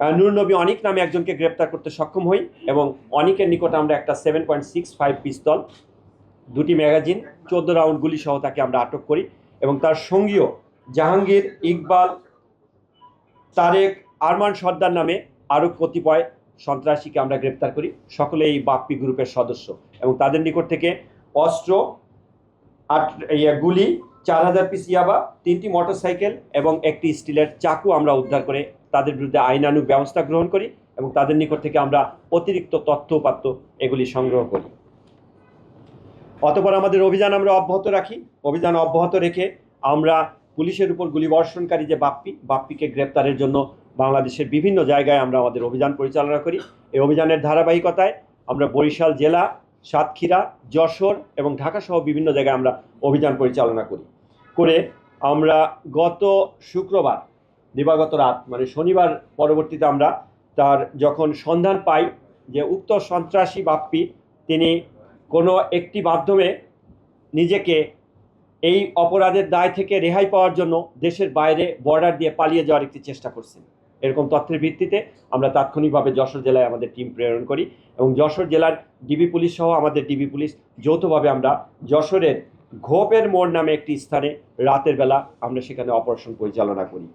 নূর নবী অনিক নামে একজনকে গ্রেপ্তার করতে সক্ষম হই এবং অনিকের নিকট আমরা একটা seven point six five pistol, দুটি ম্যাগাজিন, চোদ্দ রাউন্ড গুলি সহ তাকে আমরা আটক করি এবং তার সঙ্গীয় জাহাঙ্গীর, ইকবাল, তারেক, আরমান সর্দার নামে আরও কতিপয় সন্ত্রাসীকে আমরা গ্রেপ্তার করি। সকলে এই বাপ্পি গ্রুপের সদস্য এবং তাদের নিকট থেকে অস্ত্র, আট গুলি, চার হাজার পিস ইয়াবা, তিনটি মোটরসাইকেল এবং একটি স্টিলের চাকু আমরা উদ্ধার করে তাদের বিরুদ্ধে আইনানুগ ব্যবস্থা গ্রহণ করি এবং তাদের নিকট থেকে আমরা অতিরিক্ত তথ্য উপাত্ত এগুলি সংগ্রহ করি। অতপর আমাদের অভিযান আমরা অব্যাহত রাখি। অভিযান অব্যাহত রেখে আমরা পুলিশের উপর গুলিবর্ষণকারী যে বাপ্পি, বাপ্পিকে গ্রেপ্তারের জন্য বাংলাদেশের বিভিন্ন জায়গায় আমরা আমাদের অভিযান পরিচালনা করি। এই অভিযানের ধারাবাহিকতায় আমরা বরিশাল জেলা, সাতক্ষীরা, যশোর এবং ঢাকা সহ বিভিন্ন জায়গায় আমরা অভিযান পরিচালনা করি। করে আমরা গত শুক্রবার দিবাগত রাত মানে শনিবার পরবর্তীতে আমরা তার যখন সন্ধান পাই যে উক্ত সন্ত্রাসী বাপ্পি তিনি কোনো একটি মাধ্যমে নিজেকে এই অপরাধের দায় থেকে রেহাই পাওয়ার জন্য দেশের বাইরে বর্ডার দিয়ে পালিয়ে যাওয়ার একটি চেষ্টা করছেন। এরকম তথ্যের ভিত্তিতে আমরা তাৎক্ষণিকভাবে যশোর জেলায় আমাদের টিম প্রেরণ করি এবং যশোর জেলার ডিবি পুলিশ সহ আমাদের ডিবি পুলিশ যৌথভাবে আমরা যশোরের ঘোপের মোড় নামে একটি স্থানে রাতের বেলা আমরা সেখানে অপারেশন পরিচালনা করি।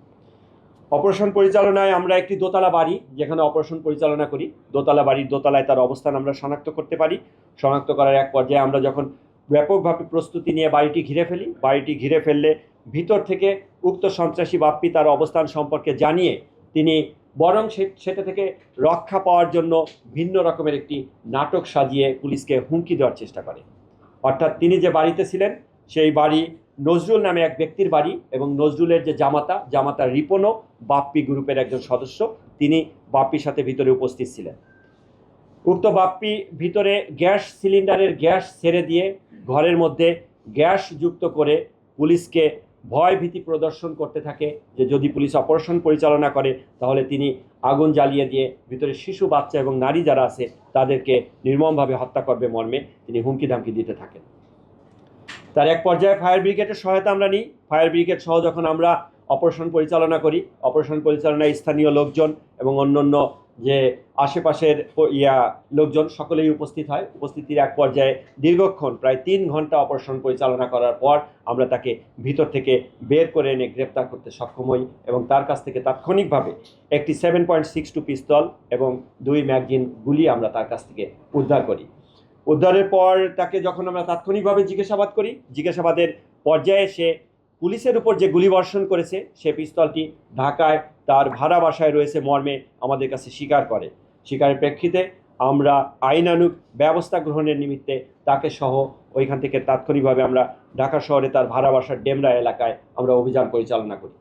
অপারেশন পরিচালনায় আমরা একটি দোতলা বাড়ি, যেখানে অপারেশন পরিচালনা করি। দোতলা বাড়ির দোতলায় তার অবস্থান আমরা শনাক্ত করতে পারি। শনাক্ত করার এক পর্যায়ে আমরা যখন ব্যাপকভাবে প্রস্তুতি নিয়ে বাড়িটি ঘিরে ফেলি, বাড়িটি ঘিরে ফেললে ভিতর থেকে উক্ত সন্ত্রাসী বাপ্পি তার অবস্থান সম্পর্কে জানিয়ে তিনি বরং সেটা থেকে রক্ষা পাওয়ার জন্য ভিন্ন রকমের একটি নাটক সাজিয়ে পুলিশকে হুমকি দেওয়ার চেষ্টা করে। অর্থাৎ তিনি যে বাড়িতে ছিলেন, সেই বাড়ি নজরুল নামে এক ব্যক্তির বাড়ি এবং নজরুলের যে জামাতা জামাতা রিপনও বাপ্পি গ্রুপের একজন সদস্য, তিনি বাপ্পির সাথে ভিতরে উপস্থিত ছিলেন। উক্ত বাপ্পি ভিতরে গ্যাস সিলিন্ডারের গ্যাস ছেড়ে দিয়ে ঘরের মধ্যে গ্যাস যুক্ত করে পুলিশকে ভয় ভীতি প্রদর্শন করতে থাকে যে যদি পুলিশ অপারেশন পরিচালনা করে, তাহলে তিনি আগুন জ্বালিয়ে দিয়ে ভিতরে শিশু, বাচ্চা এবং নারী যারা আছে, তাদেরকে নির্মমভাবে হত্যা করবে মর্মে তিনি হুমকি ধামকি দিতে থাকেন। তার এক পর্যায়ে ফায়ার ব্রিগেডের সহায়তা আমরা নিই। ফায়ার ব্রিগেড সহ যখন আমরা অপারেশন পরিচালনা করি, অপারেশন পরিচালনায় স্থানীয় লোকজন এবং অন্যান্য যে আশেপাশের ইয়া লোকজন সকলেই উপস্থিত হয়। উপস্থিতির এক পর্যায়ে দীর্ঘক্ষণ, প্রায় তিন ঘণ্টা অপারেশন পরিচালনা করার পর আমরা তাকে ভিতর থেকে বের করে এনে গ্রেপ্তার করতে সক্ষম হই এবং তার কাছ থেকে তাৎক্ষণিকভাবে একটি seven point six two pistol এবং দুই ম্যাগজিন গুলি আমরা তার কাছ থেকে উদ্ধার করি। উদ্ধারের পর তাকে যখন আমরা তাৎক্ষণিকভাবে জিজ্ঞাসাবাদ করি, জিজ্ঞাসাবাদের পর্যায়ে সে পুলিশের উপর যে গুলিবর্ষণ করেছে, সে পিস্তলটি ঢাকায় তার ভাড়া বাসায় রয়েছে মর্মে আমাদের কাছে স্বীকার করে। স্বীকারের প্রেক্ষিতে আমরা আইনানুগ ব্যবস্থা গ্রহণের নিমিত্তে তাকে সহ ওইখান থেকে তাৎক্ষণিকভাবে আমরা ঢাকা শহরে তার ভাড়া বাসার ডেমরা এলাকায় আমরা অভিযান পরিচালনা করি।